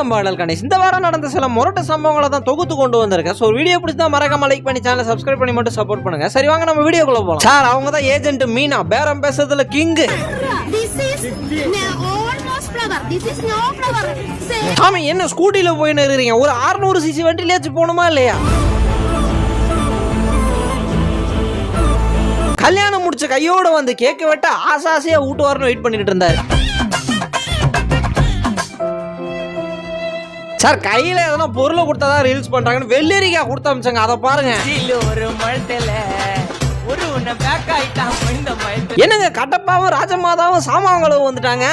வணக்கம் பாடல் கணேஷ். இந்த வாரம் நடந்த சில முரட்டு சம்பவங்களை தான் தொகுத்து கொண்டு வந்திருக்கேன். ஸோ வீடியோ பிடிச்சா மறக்காம லைக் பண்ணி சேனல் சப்ஸ்கிரைப் பண்ணி மட்டும் சப்போர்ட் பண்ணுங்க. சரி வாங்க நம்ம வீடியோக்குள்ள போகலாம் சார் அவங்க தான் ஏஜென்ட் மீனா. பேரம் பேசுறதுல கிங்கு ஆமா என்ன ஸ்கூட்டில போயின்னு இருக்கிறீங்க? ஒரு 600 சிசி வண்டியிலேயாச்சும் போகணுமா இல்லையா? கல்யாணம் முடிச்ச கையோட வந்து கேக்க வெட்ட ஆசை ஆசையா வீட்டு வரணும் வெயிட் பண்ணிட்டு இருந்தாரு. சார் கையில எதனா பொருளை கொடுத்தாதான் ரீல்ஸ் பண்றாங்கன்னு வெள்ளரிக்காய் கொடுத்து அமிச்சாங்க. அதை பாருங்க. ஒரு மழத்துல ஒரு உன்னை பேக் ஆயிட்டான் இந்த மழை என்னங்க கட்டப்பாவும் ராஜமாதாவும் சாமான்களும் வந்துட்டாங்க?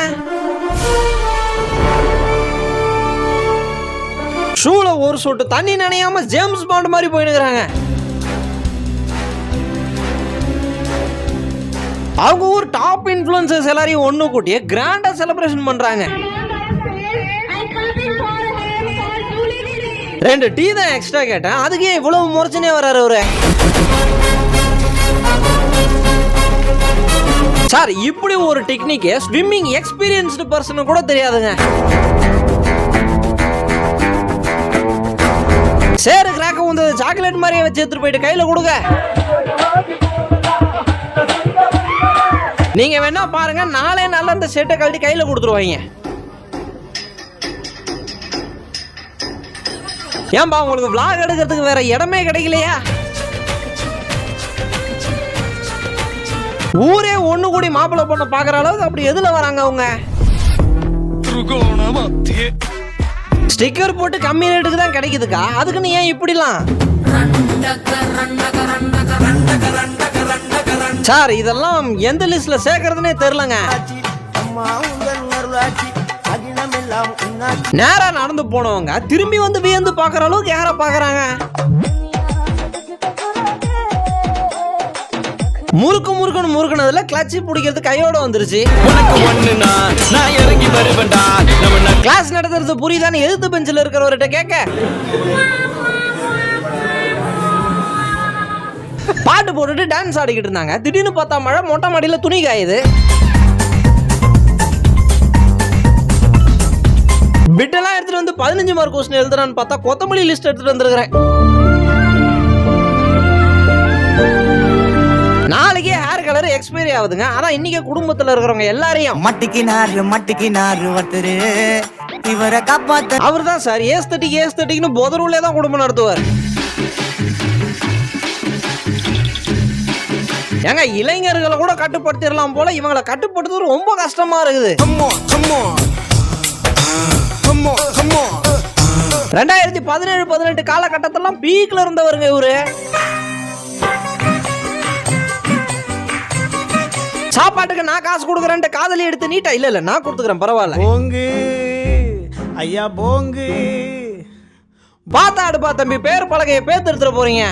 ஷூல ஒரு சொட்டு தண்ணி நனையாம ஜேம்ஸ் பாண்ட் மாதிரி போயினுக்கிறாங்க. அவங்க ஊர் டாப் இன்ஃப்ளூயன்சர்ஸ் எல்லாரையும் ஒண்ணு கூட்டியே கிராண்டா செலிப்ரேஷன் பண்றாங்க. ரெண்டு டீ தான் எக்ஸ்ட்ரா கேட்டேன். அதுக்கே இவ்வளவு முறைச்சுனே வராரு அவரு? சார் இப்படி ஒரு டெக்னிக்கு ஸ்விம்மிங் எக்ஸ்பீரியன்ஸ்டு பர்சன் கூட தெரியாதுங்க. சேரு கிராக்க வந்து சாக்லேட் மாதிரியே வச்சு எடுத்துட்டு போயிட்டு கையில கொடுங்க. நீங்க வேணா பாருங்க நாளே நல்ல அந்த செட்டை கழட்டி கையில கொடுத்துருவாங்க. ஏன்பா உங்களுக்கு விளாக் எடுக்கிறதுக்கு வேற இடமே கிடைக்கலையா? ஊரே ஒண்ணு கூடி மாப்பிள்ளை பொண்ணை பாக்குற அளவுக்கு அப்படி எதுல வராங்க அவங்க? ஸ்டிக்கர் போட்டு கம்மி ரேட்டுக்கு தான் கிடைக்குதுக்கா. அதுக்குன்னு ஏன் இப்படிலாம்? சார் இதெல்லாம் எந்த லிஸ்ட்ல சேர்க்கறதுனே தெரிலங்க நேரா நடந்து போனவங்க திரும்பி வந்து வியந்து பாக்குற அளவுக்கு யார பாக்குறாங்க முறுக்கு முறுக்குன்னு முறுக்குனதுல கிளட்சி பிடிக்கிறது கையோட வந்துருச்சு. உனக்கு ஒண்ணுனா நான் இறங்கி வருவேன்டா. நம்ம ந- கிளாஸ் நடத்துறது புரியுதான்னு எதிர்த்து பெஞ்சில் இருக்கிறவர்கிட்ட கேட்க. பாட்டு போட்டுட்டு டான்ஸ் ஆடிக்கிட்டு இருந்தாங்க. திடீர்னு பார்த்தா மழை மொட்டை மாடியில துணி காயுது. பிட்டெல்லாம் எடுத்துட்டு வந்து பதினஞ்சு மார்க் கொஸ்டின் எழுதுறான்னு பார்த்தா கொத்தமல்லி லிஸ்ட் எடுத்துட்டு வந்திருக்கிறேன். நாளைக்கே ஹேர் கலர் எக்ஸ்பைரி ஆகுதுங்க. ஆனா இன்னைக்கு குடும்பத்துல இருக்கிறவங்க எல்லாரையும் மட்டிக்கினாரு மட்டிக்கினாரு ஒருத்தரு. இவரை காப்பாத்த அவர் தான் சார் ஏஸ்தட்டிக் ஏஸ்தட்டிக்னு போதரூர்ல தான் குடும்பம் நடத்துவார். ஏங்க இளைஞர்களை கூட கட்டுப்படுத்திடலாம் போல இவங்களை கட்டுப்படுத்துறது ரொம்ப கஷ்டமா இருக்குது. ரெண்டாயிரத்தி பதினேழு பதினெட்டு காலகட்டத்திலாம் பீக்ல இருந்தவருங்க இவரு. சாப்பாட்டுக்கு நான் காசு கொடுக்குறேன்ட்டு காதலி எடுத்து நீட்டா இல்ல இல்ல நான் கொடுத்துக்கிறேன் பரவாயில்ல. போங்கு. ஐயா போங்கு. பாத்தாடுப்பா தம்பி பேர் பலகைய பேர் எடுத்துட போறீங்க.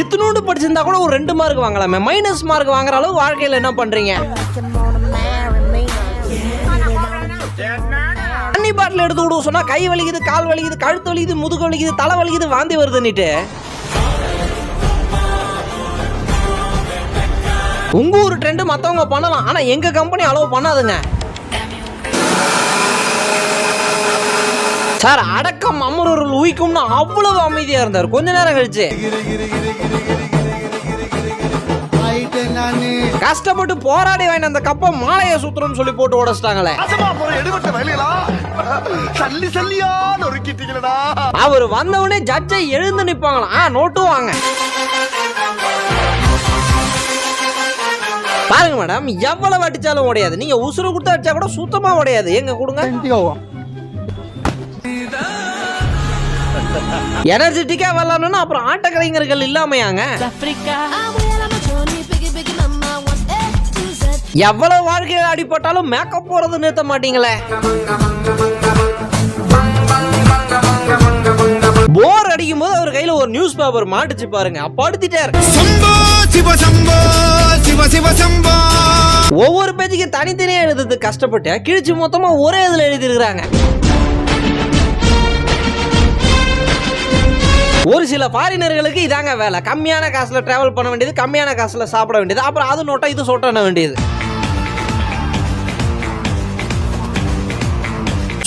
இத்தினோண்டு படிச்சிருந்தா கூட ஒரு ரெண்டு மார்க் வாங்கலாமே. மைனஸ் மார்க் வாங்குற அளவு வாழ்க்கையில என்ன பண்றீங்க? தண்ணி பாட்டில் எடுத்து விடுவோம் சொன்னா கை வலிக்குது கால் வலிக்குது கழுத்து வலிக்குது முதுகு வலிக்குது தலை வலிக்குது வாந்தி வருதுன்னுட்டு. உங்க ஊர் ட்ரெண்டு மத்தவங்க பண்ணலாம் ஆனா எங்க கம்பெனி அளவு பண்ணாதுங்க. சார் அடக்கம் அமரர்கள் உயிக்கும்னு அவ்வளவு அமைதியா இருந்தார். கொஞ்ச நேரம் கழிச்சு. கஷ்டப்பட்டு போராடி வாங்கின அந்த கப்பை மாலையை சுத்துறோம்னு சொல்லி போட்டு உடைச்சிட்டாங்களே. சல்லி சல்லியா நொறுக்கிட்டீங்களடா. அவர் வந்தவுடனே ஜட்ஜை எழுந்து நிப்பாங்களாம். ஆ நோட்டு வாங்க. பாருங்க மேடம் எவ்வளவு அடிச்சாலும் உடையாது. நீங்க உசுறு கொடுத்து அடிச்சா கூட சுத்தமா உடையாது. எங்க கொடுங்க. எனர்ஜெட்டிக்கா வரலாம்னா அப்புறம் ஆட்ட கலைஞர்கள் இல்லாமையாங்க எவ்வளவு வாழ்க்கையில அடிபட்டாலும் மேக்கப் போறது நிறுத்த மாட்டீங்களே? போர் அடிக்கும் போது அவர் கையில ஒரு நியூஸ் பேப்பர் மாட்டுச்சு பாருங்க. படுத்திட்டாரு. ஒவ்வொரு பேஜுக்கு தனித்தனியா எழுதுறது கஷ்டப்பட்டு கிழிச்சு மொத்தமா ஒரே இதுல எழுதிருக்கிறாங்க ஒரு சில ஃபாரினர்களுக்கு இதாங்க வேலை. கம்மியான காசுல டிராவல் பண்ண வேண்டியது கம்மியான காசுல சாப்பிட வேண்டியது. அப்புறம் அது நோட்டா இது சொட்டான வேண்டியது?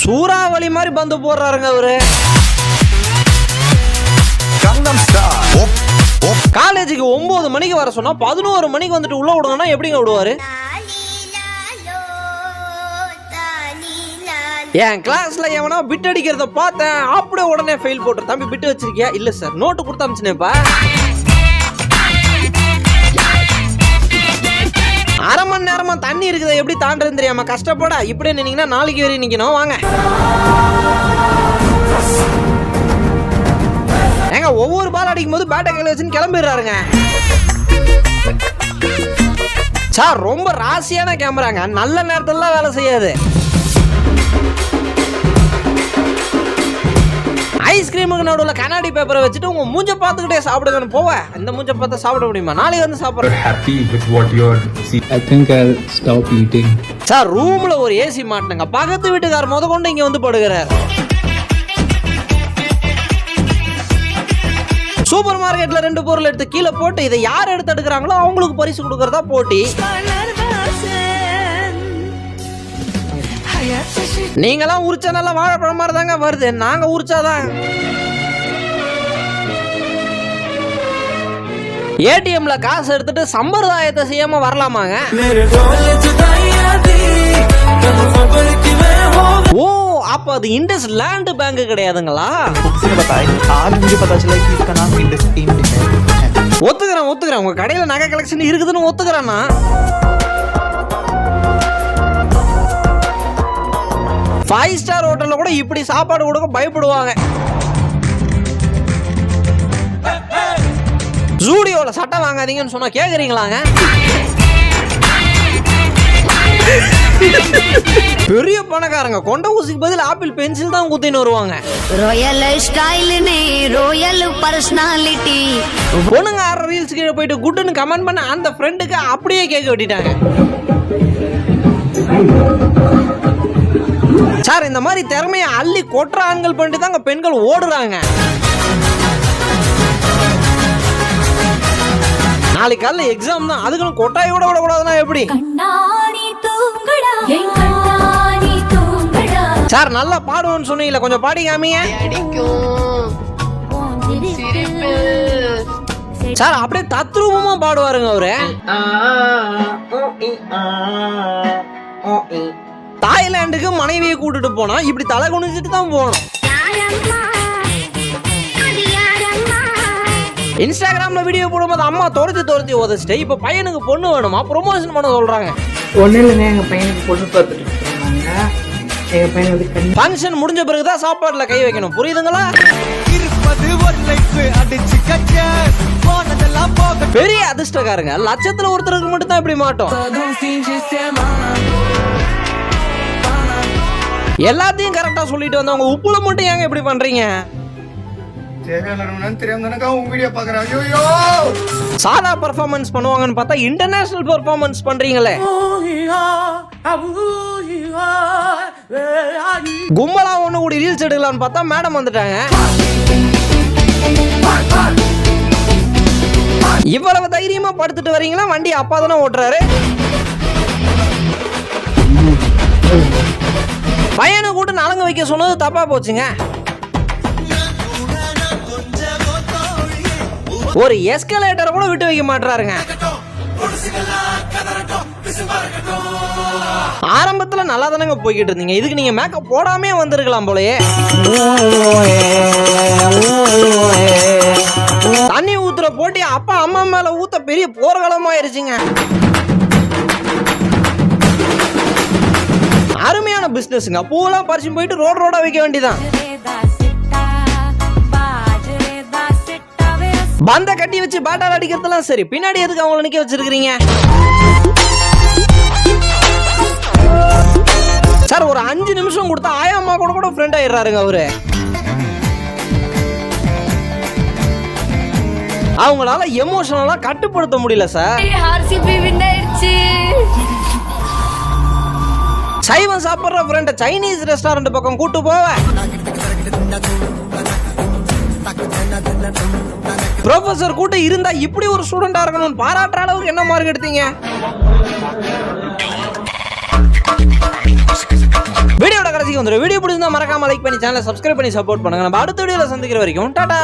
சூறாவளி மாதிரி பந்து போடுறாருங்க அவரு. காலேஜுக்கு ஒன்பது மணிக்கு வர சொன்னா பதினோரு மணிக்கு வந்துட்டு உள்ள விடுங்கன்னா எப்படிங்க விடுவாரு? என் கிளாஸ்ல எவனா பிட் அடிக்கிறத பார்த்தேன். அப்படியே உடனே ஃபெயில் போட்டு தம்பி பிட் வச்சிருக்கியா? இல்ல சார் நோட்டு கொடுத்து அமிச்சினேப்பா அரை மணி நேரமா தண்ணி இருக்குதா எப்படி தாண்டதுன்னு தெரியாம கஷ்டப்பட இப்படியே நின்னீங்கன்னா நாளைக்கு வரையும் நிக்கணும். வாங்க. ஏங்க ஒவ்வொரு பால் அடிக்கும் போது பேட்டை கையில் வச்சுன்னு கிளம்பிடுறாருங்க. சார் ரொம்ப ராசியான கேமராங்க நல்ல நேரத்துல வேலை செய்யாது. ஐஸ்கிரீமுக்கு நடுவில் கண்ணாடி பேப்பரை வச்சுட்டு உங்க மூஞ்ச பார்த்துக்கிட்டே சாப்பிடுங்கன்னு போவேன் இந்த மூஞ்ச பார்த்து சாப்பிட முடியுமா? நாளைக்கு வந்து சாப்பிட்றேன். சார் ரூம்ல ஒரு ஏசி மாட்டினுங்க. பக்கத்து வீட்டுக்காரர் முத கொண்டு இங்க வந்து படுகிறார் சூப்பர் மார்க்கெட்ல ரெண்டு பொருள் எடுத்து கீழே போட்டு இதை யார் எடுத்து எடுக்கிறாங்களோ அவங்களுக்கு பரிசு கொடுக்கறதா போட்டி. நீங்களாம் உரிச்சா நல்லா வாழைப்பழம் மாதிரி தாங்க வருது. நாங்க உரிச்சாதான். ஏடிஎம்ல காசு எடுத்துட்டு சம்பிரதாயத்தை செய்யாம வரலாமாங்க? ஓ அப்ப அது இண்டஸ் லேண்ட் பேங்க் கிடையாதுங்களா? ஒத்துக்கிறேன் ஒத்துக்கிறேன். உங்க கடையில நகை கலெக்ஷன் இருக்குதுன்னு ஒத்துக்கிறேன்னா ஃபைவ் ஸ்டார் ஹோட்டலில் கூட இப்படி சாப்பாடு கொடுக்க பயப்படுவாங்க. ஜூடியோவில் சட்டை வாங்காதீங்கன்னு சொன்னால் கேட்குறீங்களாங்க பெரிய பணக்காரங்க கொண்ட ஊசிக்கு பதில் ஆப்பிள் பென்சில் தான் குத்தின்னு வருவாங்க. ரோயல் ஸ்டைல்னு ராயல் பர்சனாலிட்டி பொண்ணுங்க ஆற ரீல்ஸ் கீழே போயிட்டு குட்டுன்னு கமெண்ட் பண்ண அந்த ஃப்ரெண்டுக்கு அப்படியே கேட்க விட்டுட்டாங்க. சார் இந்த மாதிரி திறமையை அள்ளி கொட்டுற ஆண்கள் பண்ணிட்டு தாங்க பெண்கள் ஓடுறாங்க. நாளைக்கு காலைல எக்ஸாம் தான். அதுக்குன்னு கொட்டாயோட விடக்கூடாதுன்னா எப்படி? சார் நல்லா பாடுவோன்னு சொன்னீங்களே கொஞ்சம் பாடி காமிங்க சார் அப்படியே தத்ரூபமா பாடுவாருங்க அவரு. தாய்லாந்துக்கு மனைவியை கூட்டிட்டு போனா இப்படி தலை குனிஞ்சிட்டு தான் போகணும். இன்ஸ்டாகிராம்ல வீடியோ போடும்போது அம்மா துரத்தி துரத்தி உதச்சிட்டு இப்ப பையனுக்கு பொண்ணு வேணுமா? ப்ரொமோஷன் பண்ண சொல்றாங்க. ஒன்றும் இல்லைங்க எங்கள் பையனுக்கு பொண்ணு பார்த்துட்டு ஃபங்க்ஷன் முடிஞ்ச பிறகுதான் சாப்பாடுல கை வைக்கணும். புரியுதுங்களா? இருப்பது ஒரு லைஃப் அடிச்சு கட்ட போனதெல்லாம் போக பெரிய அதிர்ஷ்டக்காரங்க. லட்சத்துல ஒருத்தருக்கு மட்டும். தான் இப்படி மாட்டோம் எல்லாத்தையும் கரெக்டா சொல்லிட்டு வந்தவங்க உப்புல மட்டும் ஏங்க இப்படி பண்றீங்க? சாதா பெர்ஃபார்மன்ஸ் பண்ணுவாங்கன்னு பார்த்தா இன்டர்நேஷனல் பெர்ஃபார்மன்ஸ் பண்றீங்களே. கும்பலா ஒண்ணு கூடி ரீல்ஸ் எடுக்கலாம்னு பார்த்தா மேடம் வந்துட்டாங்க. இவ்வளவு தைரியமா படுத்துட்டு வரீங்களா? வண்டி அப்பா தானே ஓட்டுறாரு? பையனை கூட்டு நலங்க வைக்க சொன்னது தப்பா போச்சுங்க. ஒரு எஸ்கலேட்டரை கூட விட்டு வைக்க மாட்டாருங்க ஆரம்பத்துல நல்லா தானங்க போய்கிட்டு இருந்தீங்க. இதுக்கு நீங்க மேக்கப் போடாமே வந்திருக்கலாம் போலயே. தண்ணி ஊத்துற போட்டி அப்பா அம்மா மேல ஊத்த பெரிய போர்க்களமாயிருச்சுங்க. அருமையான பிஸ்னஸ்ங்க பூவெல்லாம் பறிச்சு போயிட்டு ரோடு ரோடா வைக்க வேண்டியதான் பந்த கட்டி வச்சு பேட்டால் அடிக்கிறதுலாம் சரி. பின்னாடி எதுக்கு அவங்கள நிக்க வச்சிருக்கீங்க சார் ஒரு அஞ்சு நிமிஷம் கொடுத்தா ஆயா அம்மா கூட கூட ஃப்ரெண்ட் ஆயிடுறாருங்க அவரு. அவங்களால எமோஷனலா கட்டுப்படுத்த முடியல சார். ஆர்சிபி வின் ஆயிடுச்சு. சைவம் சாப்பிட்ற ஃப்ரெண்ட சைனீஸ் ரெஸ்டாரண்ட் பக்கம் கூட்டு போவேன் ப்ரொஃபசர் கூட்ட இருந்தா இப்படி ஒரு ஸ்டூடெண்டா இருக்கணும்னு பாராட்டுற அளவுக்கு என்ன மார்க் எடுத்தீங்க? வீடியோட கடைசிக்கு வந்து வீடியோ பிடிச்சிருந்தா மறக்காம லைக் பண்ணி சேனலை சப்ஸ்கிரைப் பண்ணி சப்போர்ட் பண்ணுங்க. நம்ம அடுத்த வீடியோல சந்திக்கிற வரைக்கும் டாடா!